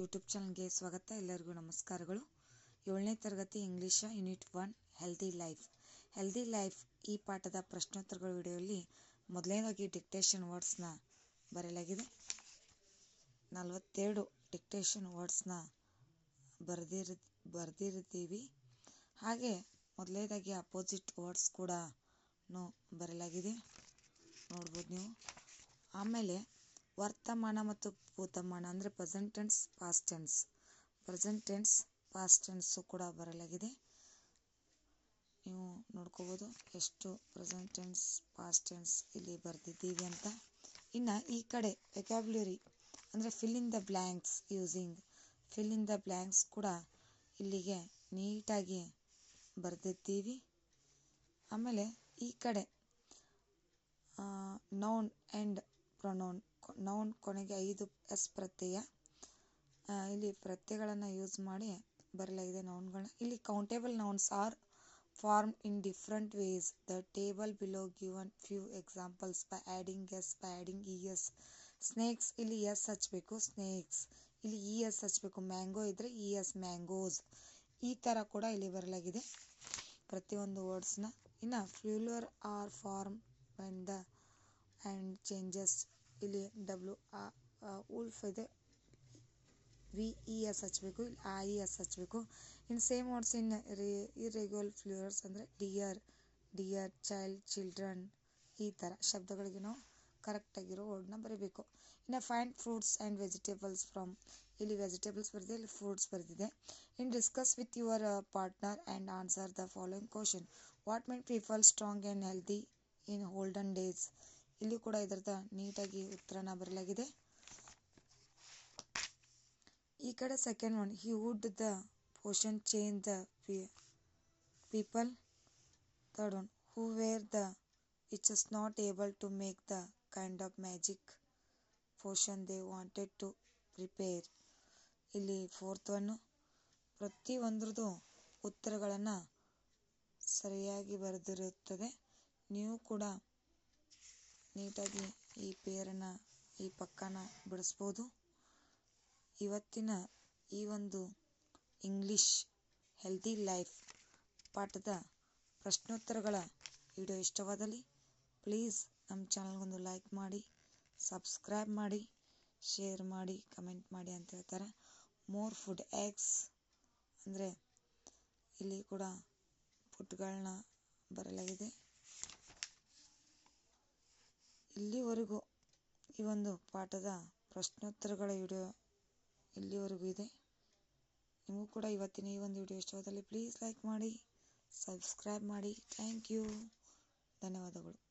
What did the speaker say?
YouTube ಚಾನಲ್ಗೆ ಸ್ವಾಗತ. ಎಲ್ಲರಿಗೂ ನಮಸ್ಕಾರಗಳು. ಏಳನೇ ತರಗತಿ English unit one healthy life healthy life ಈ ಪಾಠದ ಪ್ರಶ್ನೋತ್ತರಗಳ ವಿಡಿಯೋಲಿ ಮೊದಲನೇದಾಗಿ ಡಿಕ್ಟೇಷನ್ ವರ್ಡ್ಸ್ನ ಬರೆಯಲಾಗಿದೆ. ನಲವತ್ತೆರಡು ಡಿಕ್ಟೇಷನ್ ವರ್ಡ್ಸ್ನ ಬರೆದಿರ್ ಬರೆದಿರ್ತೀವಿ ಹಾಗೆ ಮೊದಲನೇದಾಗಿ ಅಪೋಸಿಟ್ ವರ್ಡ್ಸ್ ಕೂಡ ಬರೆಯಲಾಗಿದೆ. ನೋಡ್ಬೋದು ನೀವು. ಆಮೇಲೆ ವರ್ತಮಾನ ಮತ್ತು ಭೂತಮಾನ, ಅಂದರೆ present tense past tense present tense past tense ಕೂಡ ಬರಲಾಗಿದೆ. ನೀವು ನೋಡ್ಕೋಬೋದು ಎಷ್ಟು ಪ್ರೆಸೆಂಟ್ ಟೆನ್ಸ್ ಪಾಸ್ಟ್ ಟೆನ್ಸ್ ಇಲ್ಲಿ ಬರೆದಿದ್ದೀವಿ ಅಂತ. ಇನ್ನು ಈ ಕಡೆ ವೆಕ್ಯಾಬ್ಯುಲರಿ ಅಂದರೆ fill in the blanks using fill in the blanks ಕೂಡ ಇಲ್ಲಿಗೆ ನೀಟಾಗಿ ಬರೆದಿದ್ದೀವಿ. ಆಮೇಲೆ ಈ ಕಡೆ ನೌನ್ ಆ್ಯಂಡ್ ಪ್ರೊನೌನ್ ನೌನ್ ಕೊನೆಗೆ ಐದು ಎಸ್ ಪ್ರತ್ಯಯ. ಇಲ್ಲಿ ಪ್ರತ್ಯಯಗಳನ್ನು ಯೂಸ್ ಮಾಡಿ ಬರಲಾಗಿದೆ ನೌನ್ಗಳನ್ನ ಇಲ್ಲಿ countable nouns are form in different ways the table below given few examples by adding S by adding E S snakes ಇಲ್ಲಿ ಎಸ್ ಹಚ್ಚಬೇಕು ಸ್ನೇಕ್ಸ್ ಇಲ್ಲಿ ಇ ಎಸ್ ಹಚ್ಚಬೇಕು ಮ್ಯಾಂಗೋ ಇದ್ದರೆ ಇ ಎಸ್ ಮ್ಯಾಂಗೋಸ್ ಈ ಥರ ಕೂಡ ಇಲ್ಲಿ ಬರಲಾಗಿದೆ ಪ್ರತಿಯೊಂದು ವರ್ಡ್ಸ್ನ ಇನ್ನು plural are form and the and changes ಇಲ್ಲಿ ಡಬ್ಲ್ಯೂ ಉಲ್ಫ್ ಇದೆ. ವಿ ಇ ಎಸ್ ಹಚ್ಚಬೇಕು ಇಲ್ಲಿ ಆ ಇ ಎಸ್ ಹಚ್ಚಬೇಕು ಇನ್ನು same words in irregular plurals ಅಂದರೆ ಡಿಯರ್ ಡಿಯರ್ ಚೈಲ್ಡ್ ಚಿಲ್ಡ್ರನ್ ಈ ಥರ ಶಬ್ದಗಳಿಗೆ ನಾವು ಕರೆಕ್ಟಾಗಿರೋ ವರ್ಡ್ನ ಬರೀಬೇಕು. ಇನ್ನು find fruits and vegetables from ಇಲ್ಲಿ ವೆಜಿಟೇಬಲ್ಸ್ ಬರೆದಿದೆ, ಇಲ್ಲಿ ಫ್ರೂಟ್ಸ್ ಬರೆದಿದೆ. In discuss with your partner and answer the following question what made people strong and healthy in olden days ಇಲ್ಲಿ ಕೂಡ ಇದರದ ನೀಟಾಗಿ ಉತ್ತರನ ಬರಲಾಗಿದೆ ಈ ಕಡೆ second one he would the potion change the people third one who were the which is not able to make the kind of magic potion they wanted to prepare ಇಲ್ಲಿ fourth one ಪ್ರತಿಯೊಂದ್ರದ್ದು ಉತ್ತರಗಳನ್ನು ಸರಿಯಾಗಿ ಬರೆದಿರುತ್ತದೆ. ನೀವು ಕೂಡ ನೀಟಾಗಿ ಈ ಪೇರನ್ನು ಈ ಪಕ್ಕನ ಬಿಡಿಸ್ಬೋದು. ಇವತ್ತಿನ ಈ ಒಂದು ಇಂಗ್ಲೀಷ್ ಹೆಲ್ದಿ ಲೈಫ್ ಪಾಠದ ಪ್ರಶ್ನೋತ್ತರಗಳ ವಿಡಿಯೋ ಇಷ್ಟವಾದಲ್ಲಿ ಪ್ಲೀಸ್ ನಮ್ಮ ಚಾನಲ್ಗೊಂದು ಲೈಕ್ ಮಾಡಿ, ಸಬ್ಸ್ಕ್ರೈಬ್ ಮಾಡಿ, ಶೇರ್ ಮಾಡಿ, ಕಮೆಂಟ್ ಮಾಡಿ ಅಂತ ಹೇಳ್ತಾರೆ. ಮೋರ್ ಫುಡ್ ಎಗ್ಸ್ ಅಂದರೆ ಇಲ್ಲಿ ಕೂಡ ಫುಡ್ಗಳನ್ನ ಬರಲಾಗಿದೆ ಇಲ್ಲಿವರೆಗೂ ಈ ಒಂದು ಪಾಠದ ಪ್ರಶ್ನೋತ್ತರಗಳ ವಿಡಿಯೋ ಇಲ್ಲಿವರೆಗೂ ಇದೆ? ನಿಮಗೂ ಕೂಡ ಇವತ್ತಿನ ಈ ಒಂದು ವಿಡಿಯೋ ಇಷ್ಟವಾದಲ್ಲಿ ಪ್ಲೀಸ್ ಲೈಕ್ ಮಾಡಿ ಸಬ್ಸ್ಕ್ರೈಬ್ ಮಾಡಿ. ಥ್ಯಾಂಕ್ ಯು ಧನ್ಯವಾದಗಳು.